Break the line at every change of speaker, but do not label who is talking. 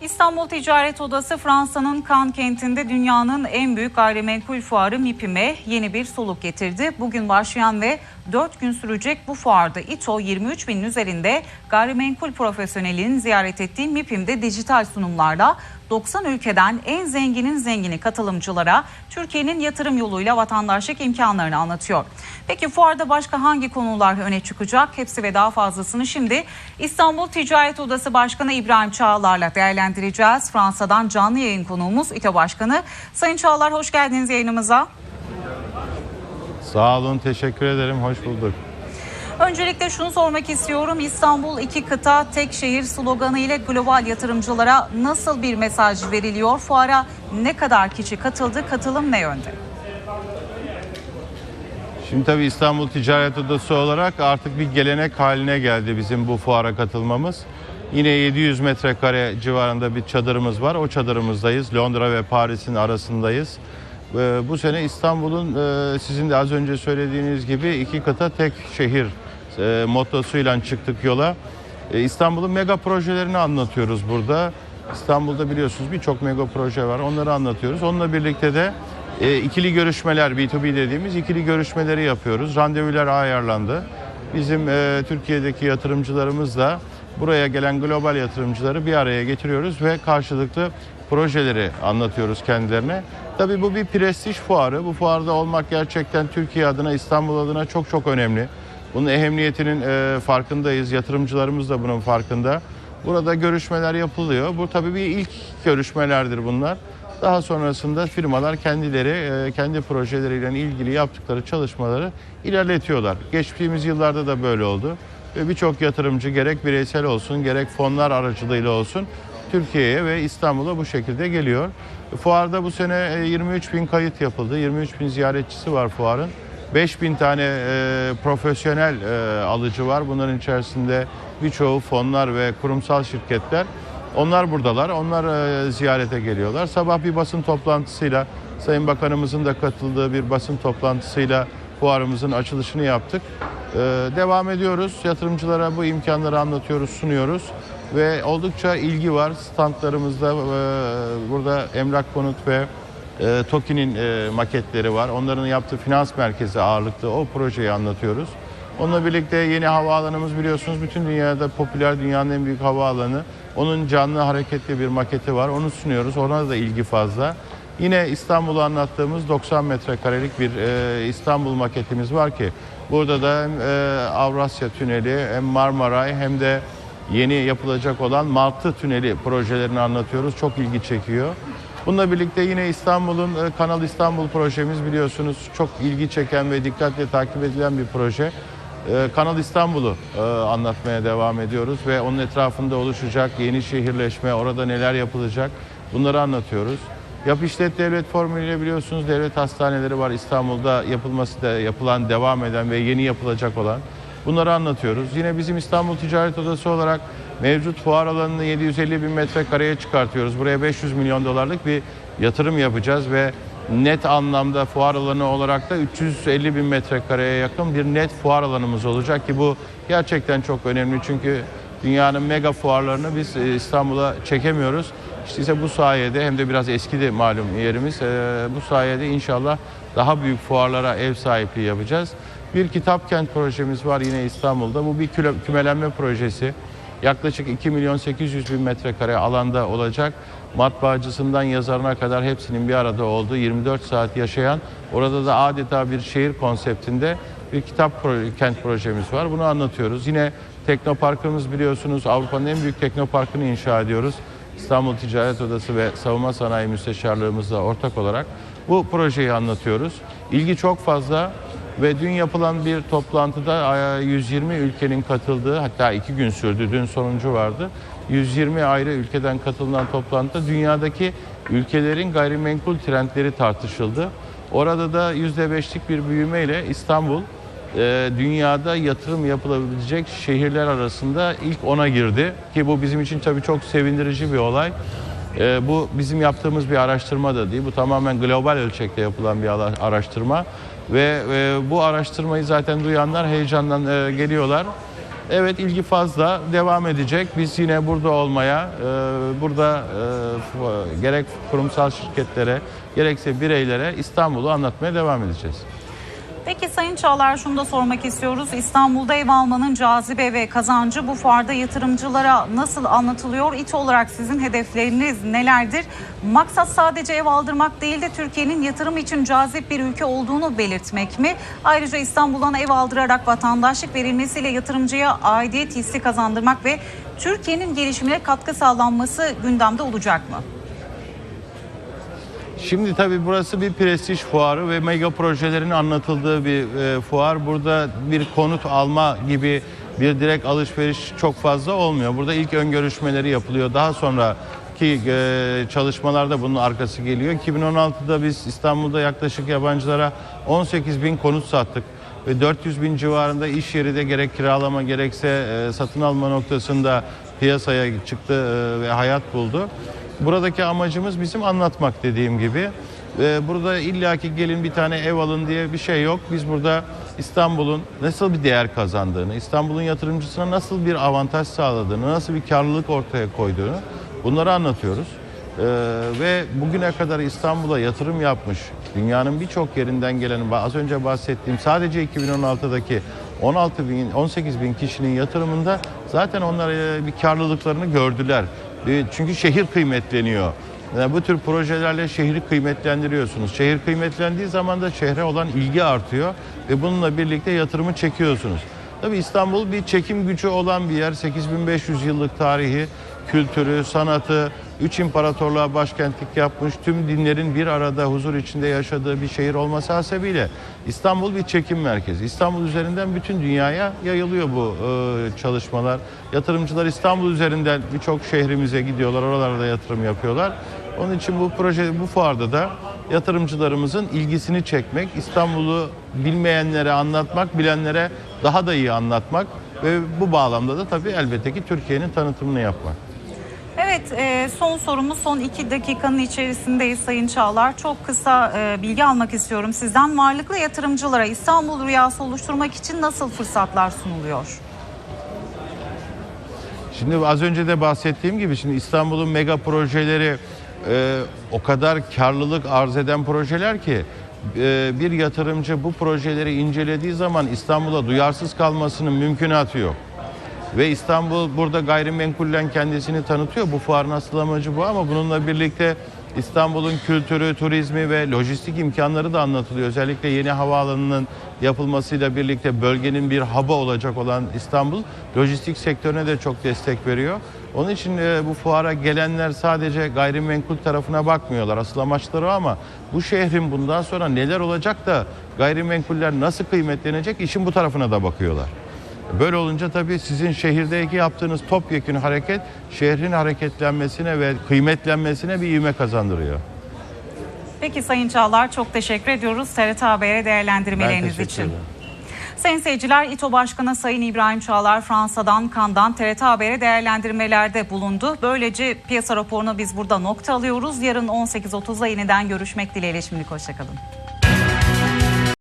İstanbul Ticaret Odası Fransa'nın Cannes kentinde dünyanın en büyük gayrimenkul fuarı MIPİM'e yeni bir soluk getirdi. Bugün başlayan ve 4 gün sürecek bu fuarda İTO 23 binin üzerinde gayrimenkul profesyonelinin ziyaret ettiği MIPİM'de dijital sunumlarla 90 ülkeden en zenginin zengini katılımcılara Türkiye'nin yatırım yoluyla vatandaşlık imkanlarını anlatıyor. Peki fuarda başka hangi konular öne çıkacak? Hepsi ve daha fazlasını şimdi İstanbul Ticaret Odası Başkanı İbrahim Çağlar'la değerlendireceğiz. Fransa'dan canlı yayın konuğumuz İTO Başkanı. Sayın Çağlar hoş geldiniz yayınımıza.
Sağ olun, teşekkür ederim. Hoş bulduk.
Öncelikle şunu sormak istiyorum. İstanbul iki kıta tek şehir sloganı ile global yatırımcılara nasıl bir mesaj veriliyor? Fuara ne kadar kişi katıldı? Katılım ne yönde?
Şimdi tabii İstanbul Ticaret Odası olarak artık bir gelenek haline geldi bizim bu fuara katılmamız. Yine 700 metrekare civarında bir çadırımız var. O çadırımızdayız. Londra ve Paris'in arasındayız. Ee, Bu sene İstanbul'un e, sizin de az önce söylediğiniz gibi iki kıta tek şehir e, mottosuyla çıktık yola. E, İstanbul'un mega projelerini anlatıyoruz burada. İstanbul'da biliyorsunuz birçok mega proje var. Onları anlatıyoruz. Onunla birlikte de ikili görüşmeler, B2B dediğimiz ikili görüşmeleri yapıyoruz. Randevular ayarlandı. Bizim Türkiye'deki yatırımcılarımız da buraya gelen global yatırımcıları bir araya getiriyoruz ve karşılıklı projeleri anlatıyoruz kendilerine. Tabii bu bir prestij fuarı. Bu fuarda olmak gerçekten Türkiye adına, İstanbul adına çok çok önemli. Bunun ehemmiyetinin e, farkındayız. Yatırımcılarımız da bunun farkında. Burada görüşmeler yapılıyor. Bu tabii bir ilk görüşmelerdir bunlar. Daha sonrasında firmalar kendileri e, kendi projeleriyle ilgili yaptıkları çalışmaları ilerletiyorlar. Geçtiğimiz yıllarda da böyle oldu. Ve birçok yatırımcı gerek bireysel olsun gerek fonlar aracılığıyla olsun Türkiye'ye ve İstanbul'a bu şekilde geliyor. Fuarda bu sene e, 23 bin kayıt yapıldı. 23 bin ziyaretçisi var fuarın. 5 bin tane e, profesyonel e, alıcı var. Bunların içerisinde birçoğu fonlar ve kurumsal şirketler. Onlar buradalar. Onlar e, ziyarete geliyorlar. Sabah bir basın toplantısıyla Sayın Bakanımızın da katıldığı bir basın toplantısıyla fuarımızın açılışını yaptık. E, devam ediyoruz. Yatırımcılara bu imkanları anlatıyoruz, sunuyoruz ve oldukça ilgi var. Standlarımızda e, burada Emlak Konut ve e, TOKİ'nin e, maketleri var. Onların yaptığı finans merkezi ağırlıklı o projeyi anlatıyoruz. Onunla birlikte yeni havaalanımız biliyorsunuz bütün dünyada popüler dünyanın en büyük havaalanı. Onun canlı hareketli bir maketi var. Onu sunuyoruz. Ona da ilgi fazla. Yine İstanbul'u anlattığımız 90 metrekarelik bir e, İstanbul maketimiz var ki burada da hem e, Avrasya Tüneli hem Marmaray hem de yeni yapılacak olan Martı Tüneli projelerini anlatıyoruz. Çok ilgi çekiyor. Bununla birlikte yine İstanbul'un e, Kanal İstanbul projemiz biliyorsunuz çok ilgi çeken ve dikkatle takip edilen bir proje. E, Kanal İstanbul'u e, anlatmaya devam ediyoruz ve onun etrafında oluşacak yeni şehirleşme, orada neler yapılacak bunları anlatıyoruz. Yap işlet devlet formülüyle biliyorsunuz devlet hastaneleri var İstanbul'da yapılması da yapılan, devam eden ve yeni yapılacak olan. Bunları anlatıyoruz. Yine bizim İstanbul Ticaret Odası olarak mevcut fuar alanını 750 bin metrekareye çıkartıyoruz. Buraya 500 milyon dolarlık bir yatırım yapacağız ve net anlamda fuar alanı olarak da 350 bin metrekareye yakın bir net fuar alanımız olacak ki bu gerçekten çok önemli çünkü dünyanın mega fuarlarını biz e, İstanbul'a çekemiyoruz. İşte ise bu sayede hem de biraz eskidi malum yerimiz. e, Bu sayede inşallah daha büyük fuarlara ev sahipliği yapacağız. Bir kitap kent projemiz var yine İstanbul'da. Bu bir kümelenme projesi. Yaklaşık 2 milyon 800 bin metrekare alanda olacak. Matbaacısından yazarına kadar hepsinin bir arada olduğu 24 saat yaşayan orada da adeta bir şehir konseptinde bir kitap pro- kent projemiz var. Bunu anlatıyoruz. Yine teknoparkımız biliyorsunuz Avrupa'nın en büyük teknoparkını inşa ediyoruz. İstanbul Ticaret Odası ve Savunma Sanayi Müsteşarlığımızla ortak olarak bu projeyi anlatıyoruz. İlgi çok fazla ve dün yapılan bir toplantıda e, 120 ülkenin katıldığı hatta iki gün sürdü dün sonuncu vardı. 120 ayrı ülkeden katılınan toplantıda dünyadaki ülkelerin gayrimenkul trendleri tartışıldı. Orada da %5'lik bir büyümeyle İstanbul e, dünyada yatırım yapılabilecek şehirler arasında ilk ona girdi. Ki bu bizim için tabii çok sevindirici bir olay. E, bu bizim yaptığımız bir araştırma da değil. Bu tamamen global ölçekte yapılan bir araştırma. Ve e, bu araştırmayı zaten duyanlar heyecandan e, geliyorlar. Evet ilgi fazla devam edecek. Biz yine burada olmaya, e, burada gerek kurumsal şirketlere gerekse bireylere İstanbul'u anlatmaya devam edeceğiz.
Peki Sayın Çağlar şunu da sormak istiyoruz. İstanbul'da ev almanın cazibe ve kazancı bu fuarda yatırımcılara nasıl anlatılıyor? İT olarak sizin hedefleriniz nelerdir? Maksat sadece ev aldırmak değil de Türkiye'nin yatırım için cazip bir ülke olduğunu belirtmek mi? Ayrıca İstanbul'dan ev aldırarak vatandaşlık verilmesiyle yatırımcıya aidiyet hissi kazandırmak ve Türkiye'nin gelişimine katkı sağlanması gündemde olacak mı?
Şimdi tabii burası bir prestij fuarı ve mega projelerin anlatıldığı bir e, fuar. Burada bir konut alma gibi bir direkt alışveriş çok fazla olmuyor. Burada ilk ön görüşmeleri yapılıyor. Daha sonraki e, çalışmalarda bunun arkası geliyor. 2016'da biz İstanbul'da yaklaşık yabancılara 18 bin konut sattık ve 400 bin civarında iş yeri de gerek kiralama gerekse e, satın alma noktasında piyasaya çıktı e, ve hayat buldu. Buradaki amacımız bizim anlatmak dediğim gibi. Ee, burada illaki gelin bir tane ev alın diye bir şey yok. Biz burada İstanbul'un nasıl bir değer kazandığını, İstanbul'un yatırımcısına nasıl bir avantaj sağladığını, nasıl bir karlılık ortaya koyduğunu bunları anlatıyoruz. Ee, ve bugüne kadar İstanbul'a yatırım yapmış, dünyanın birçok yerinden gelen, az önce bahsettiğim sadece 2016'daki 16 bin, 18 bin kişinin yatırımında zaten onlar bir karlılıklarını gördüler. Çünkü şehir kıymetleniyor. Yani bu tür projelerle şehri kıymetlendiriyorsunuz. Şehir kıymetlendiği zaman da şehre olan ilgi artıyor ve bununla birlikte yatırımı çekiyorsunuz. Tabii İstanbul bir çekim gücü olan bir yer. 8500 yıllık tarihi, kültürü, sanatı, üç imparatorluğa başkentlik yapmış, tüm dinlerin bir arada huzur içinde yaşadığı bir şehir olması hasebiyle İstanbul bir çekim merkezi. İstanbul üzerinden bütün dünyaya yayılıyor bu e, çalışmalar. Yatırımcılar İstanbul üzerinden birçok şehrimize gidiyorlar, oralarda yatırım yapıyorlar. Onun için bu proje, bu fuarda da yatırımcılarımızın ilgisini çekmek, İstanbul'u bilmeyenlere anlatmak, bilenlere daha da iyi anlatmak ve bu bağlamda da tabii elbette ki Türkiye'nin tanıtımını yapmak.
Evet e, son sorumuz son iki dakikanın içerisindeyiz Sayın Çağlar. Çok kısa e, bilgi almak istiyorum sizden. Varlıklı yatırımcılara İstanbul rüyası oluşturmak için nasıl fırsatlar sunuluyor?
Şimdi az önce de bahsettiğim gibi şimdi İstanbul'un mega projeleri e, o kadar karlılık arz eden projeler ki e, bir yatırımcı bu projeleri incelediği zaman İstanbul'a duyarsız kalmasının mümkünatı yok. Ve İstanbul burada gayrimenkullen kendisini tanıtıyor. Bu fuarın asıl amacı bu ama bununla birlikte İstanbul'un kültürü, turizmi ve lojistik imkanları da anlatılıyor. Özellikle yeni havaalanının yapılmasıyla birlikte bölgenin bir hub'ı olacak olan İstanbul lojistik sektörüne de çok destek veriyor. Onun için e, bu fuara gelenler sadece gayrimenkul tarafına bakmıyorlar. Asıl amaçları ama bu şehrin bundan sonra neler olacak da gayrimenkuller nasıl kıymetlenecek işin bu tarafına da bakıyorlar. Böyle olunca tabii sizin şehirdeki yaptığınız topyekun hareket şehrin hareketlenmesine ve kıymetlenmesine bir ivme kazandırıyor.
Peki Sayın Çağlar çok teşekkür ediyoruz TRT Haber'e değerlendirmeleriniz için.
ederim.
Sayın seyirciler İTO Başkanı Sayın İbrahim Çağlar Fransa'dan Kan'dan TRT Haber'e değerlendirmelerde bulundu. Böylece piyasa raporunu biz burada nokta alıyoruz. Yarın 18.30'da yeniden görüşmek dileğiyle şimdilik hoşçakalın.